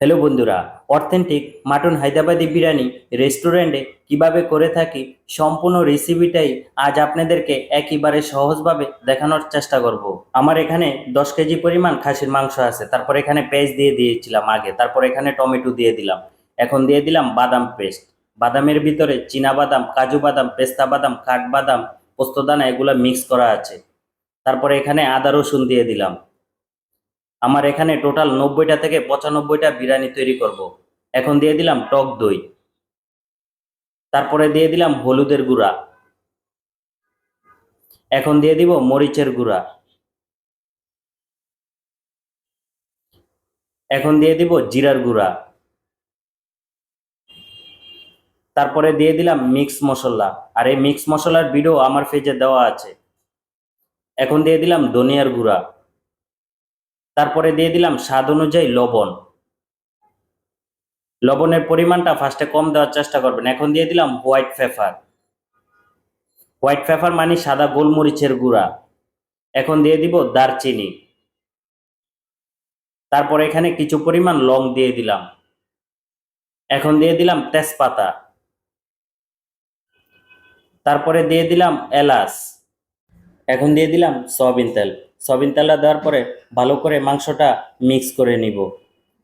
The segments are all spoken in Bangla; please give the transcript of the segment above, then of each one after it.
হ্যালো বন্ধুরা, অথেন্টিক মাটন হায়দ্রাবাদি বিরিয়ানি রেস্টুরেন্টে কীভাবে করে থাকি সম্পূর্ণ রেসিপিটাই আজ আপনাদেরকে একেবারে সহজভাবে দেখানোর চেষ্টা করব। আমার এখানে দশ কেজি পরিমাণ খাসির মাংস আছে, তারপর এখানে পেস্ট দিয়ে দিয়েছিলাম আগে, তারপর এখানে টমেটো দিয়ে দিলাম। এখন দিয়ে দিলাম বাদাম পেস্ট। বাদামের ভিতরে চীনা বাদাম, কাজু বাদাম, পেস্তা বাদাম কাঠবাদাম পোস্তদানা, এগুলো মিক্স করা আছে। তারপরে এখানে আদা রসুন দিয়ে দিলাম। আমার এখানে টোটাল নব্বইটা থেকে পঁচানব্বইটা বিরিয়ানি তৈরি করব। এখন দিয়ে দিলাম টক দই। তারপরে দিয়ে দিলাম হলুদের গুঁড়া। এখন দিয়ে দিব মরিচের গুঁড়া। এখন দিয়ে দিব জিরার গুঁড়া। তারপরে দিয়ে দিলাম মিক্স মশলা। আর এই মিক্স মশলার ভিডিও আমার পেজে দেওয়া আছে। এখন দিয়ে দিলাম ধনিয়ার গুঁড়া। তারপরে দিয়ে দিলাম স্বাদ অনুযায়ী লবণ। লবণের পরিমাণটা ফার্স্টে কম দেওয়ার চেষ্টা করবেন। এখন দিয়ে দিলাম হোয়াইট পেপার হোয়াইট পেপার মানে সাদা গোলমরিচের গুঁড়া। এখন দিয়ে দিব দারচিনি। তারপরে এখানে কিছু পরিমাণ লং দিয়ে দিলাম। এখন দিয়ে দিলাম তেজপাতা। তারপরে দিয়ে দিলাম এলাচ। এখন দিয়ে দিলাম সয়াবিন তেল। সয়াবিন তেলটা দেওয়ার পরে ভালো করে মাংসটা মিক্স করে নিব।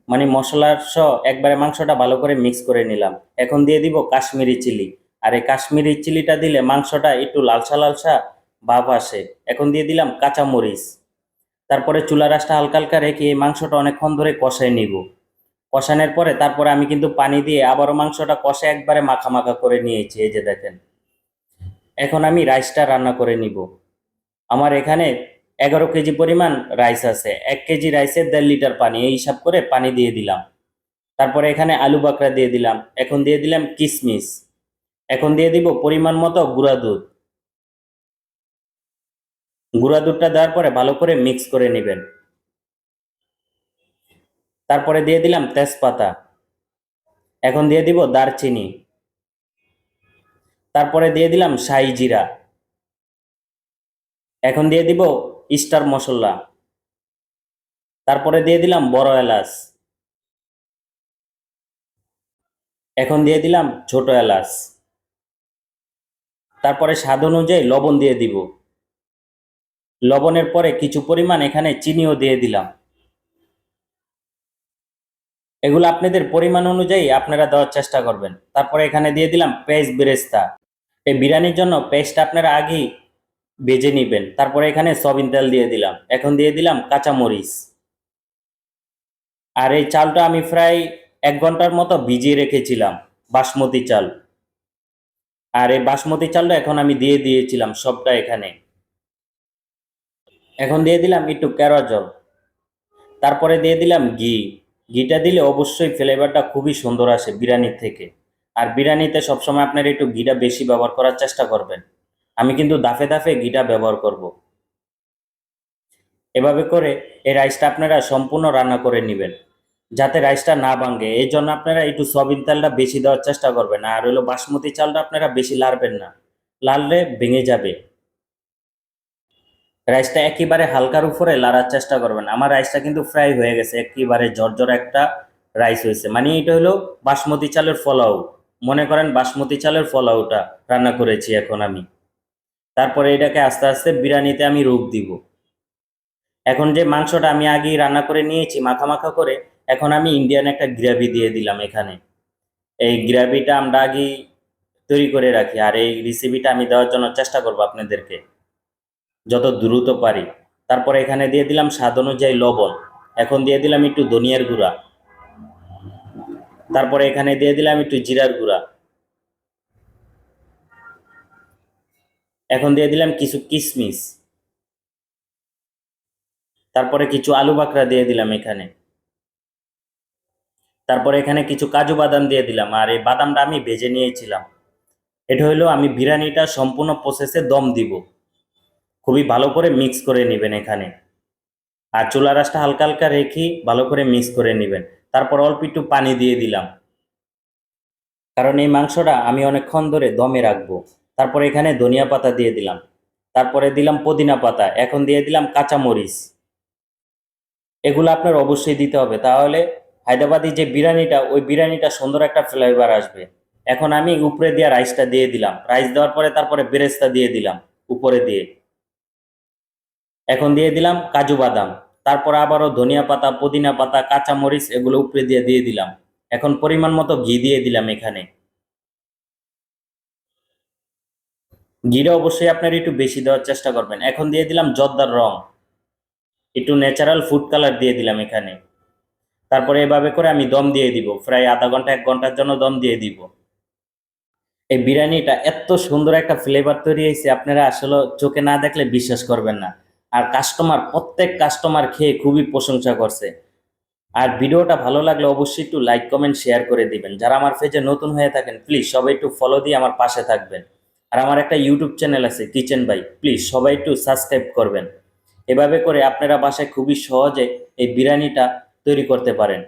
মানে মশলার সহ একবারে মাংসটা ভালো করে মিক্স করে নিলাম। এখন দিয়ে দিব কাশ্মীরি চিলি। আর এই কাশ্মীরি চিলিটা দিলে মাংসটা একটু লালসা লালসা ভাব আসে। এখন দিয়ে দিলাম কাঁচামরিচ। তারপরে চুলা রাসটা হালকা হালকা রেখে এই মাংসটা অনেকক্ষণ ধরে কষাই নিব। কষানোর পরে তারপরে আমি কিন্তু পানি দিয়ে আবারও মাংসটা কষে একবারে মাখা মাখা করে নিয়েছি, এই যে দেখেন। এখন আমি রাইসটা রান্না করে নিব। আমার এখানে এগারো কেজি পরিমাণ রাইস আছে। এক কেজি রাইসের দেড় লিটার পানি, এই হিসাব করে পানি দিয়ে দিলাম। তারপরে এখানে আলু বাকরা দিয়ে দিলাম। এখন দিয়ে দিলাম কিশমিশ এখন দিয়ে দিব পরিমাণ মতো গুঁড়া দুধ। গুঁড়া দুধটা দেওয়ার পরে ভালো করে মিক্স করে নেবেন। তারপরে দিয়ে দিলাম তেজপাতা। এখন দিয়ে দিব দারচিনি। তারপরে দিয়ে দিলাম শাহি জিরা। এখন দিয়ে দিব স্টার মশলা। তারপরে দিয়ে দিলাম বড় এলাচ। এখন দিয়ে দিলাম ছোট এলাচ। তারপরে স্বাদ অনুযায়ী লবণ দিয়ে দিব। লবণের পরে কিছু পরিমাণ এখানে চিনিও দিয়ে দিলাম। এগুলো আপনাদের পরিমাণ অনুযায়ী আপনারা দেওয়ার চেষ্টা করবেন। তারপরে এখানে দিয়ে দিলাম পেস্ট বেরেস্তা। এই বিরিয়ানির জন্য পেস্ট আপনারা আগেই ভেজে নেবেন। তারপরে এখানে সয়াবিন তেল দিয়ে দিলাম। এখন দিয়ে দিলাম কাঁচামরিচ। আর এই চালটা আমি প্রায় এক ঘণ্টার মতো ভিজিয়ে রেখেছিলাম, বাসমতি চাল। আর এই বাসমতি চালটা এখন আমি দিয়ে দিয়েছিলাম সবটা এখানে। এখন দিয়ে দিলাম একটু কেরো জল। তারপরে দিয়ে দিলাম ঘি। ঘিটা দিলে অবশ্যই ফ্লেভারটা খুবই সুন্দর আসে বিরিয়ানির থেকে। আর বিরিয়ানিতে সবসময় আপনার একটু ঘিটা বেশি ব্যবহার করার চেষ্টা করবেন। আমি কিন্তু দাফে দাফে ঘিটা ব্যবহার করব। এভাবে করে এই রাইসটা আপনারা সম্পূর্ণ রান্না করে নেবেন, যাতে রাইসটা না ভাঙে। এই জন্য আপনারা একটু সয়াবিন তেলটা বেশি দেওয়ার চেষ্টা করবেন, আর হলো বাসমতি চালটা আপনারা বেশি লাড়বেন না, লাড়লে ভেঙে যাবে। রাইসটা একেবারে হালকার উপরে লাড়ার চেষ্টা করবেন। আমার রাইসটা কিন্তু ফ্রাই হয়ে গেছে, একেবারে জর্জর একটা রাইস হয়েছে। মানে এটা হলো বাসমতি চালের ফলাও মনে করেন বাসমতি চালের ফলাওটা রান্না করেছি এখন আমি। তারপরে এটাকে আস্তে আস্তে বিরিয়ানিতে আমি রূপ দিব। এখন যে মাংসটা আমি আগেই রান্না করে নিয়েছি, মাখা মাখা করে, এখন আমি ইন্ডিয়ান একটা গ্রেভি দিয়ে দিলাম এখানে। এই গ্রেভিটা আমরা আগেই তৈরি করে রাখি, আর এই রেসিপিটা আমি দেওয়ার জন্য চেষ্টা করব আপনাদেরকে, যত দ্রুত পারি। তারপরে এখানে দিয়ে দিলাম স্বাদ অনুযায়ী লবণ, এখন দিয়ে দিলাম একটু ধনিয়ার গুঁড়া। তারপরে এখানে দিয়ে দিলাম একটু জিরার গুঁড়া। এখন দিয়ে দিলাম কিছু কিশমিশ তারপরে কিছু আলু বাকরা দিয়ে দিলাম এখানে। তারপরে এখানে কিছু কাজু বাদাম দিয়ে দিলাম। আর এই বাদামটা আমি ভেজে নিয়েছিলাম। এটা হলো আমি বিরিয়ানিটা সম্পূর্ণ প্রসেসে দম দিব। খুবই ভালো করে মিক্স করে নেবেন এখানে। আর চুলা রাসটা হালকা হালকা রেখে ভালো করে মিক্স করে নেবেন। তারপর অল্প একটু পানি দিয়ে দিলাম। কারণ এই মাংসটা আমি অনেকক্ষণ ধরে দমে রাখব। তারপরে এখানে ধনিয়া পাতা দিয়ে দিলাম। তারপরে দিলাম পুদিনা পাতা, এখন দিয়ে দিলাম কাঁচামরিচ। এগুলো আপনার অবশ্যই দিতে হবে। তাহলে হায়দ্রাবাদি যে বিরিয়ানিটা, ওই বিরিয়ানিটা সুন্দর একটা ফ্লেভার আসবে। এখন আমি উপরে দিয়ে রাইসটা দিয়ে দিলাম। রাইস দেওয়ার পরে তারপরে বেরেস্তা দিয়ে দিলাম উপরে দিয়ে। এখন দিয়ে দিলাম কাজু বাদাম। তারপর আবারও ধনিয়া পাতা, পুদিনা পাতা কাঁচা মরিচ এগুলো উপরে দিয়ে দিয়ে দিলাম। এখন পরিমাণ মতো ঘি দিয়ে দিলাম এখানে। ঘিটা অবশ্যই আপনার একটু বেশি দেওয়ার চেষ্টা করবেন। এখন দিয়ে দিলাম জর্দার রং। একটু ন্যাচারাল ফুড কালার দিয়ে দিলাম এখানে। তারপরে এভাবে করে আমি দম দিয়ে দিব। প্রায় আধা ঘণ্টা, এক ঘণ্টার জন্য দম দিয়ে দিব। এই বিরিয়ানিটা এত সুন্দর একটা ফ্লেভার তৈরি হয়েছে, আপনারা আসলে চোখে না দেখলে বিশ্বাস করবেন না। আর কাস্টমার প্রত্যেক কাস্টমার খেয়ে খুবই প্রশংসা করছে। আর ভিডিওটা ভালো লাগলে অবশ্যই একটু লাইক কমেন্ট শেয়ার করে দিবেন। যারা আমার পেজে নতুন হয়ে থাকেন প্লিজ সবাই একটু ফলো দিয়ে আমার পাশে থাকবেন। আর আমার একটা ইউটিউব চ্যানেল আছে কিচেন বাই প্লিজ সবাই একটু সাবস্ক্রাইব করবেন। এভাবে করে আপনারা বাসায় খুবই সহজে এই বিরিয়ানিটা তৈরি করতে পারেন।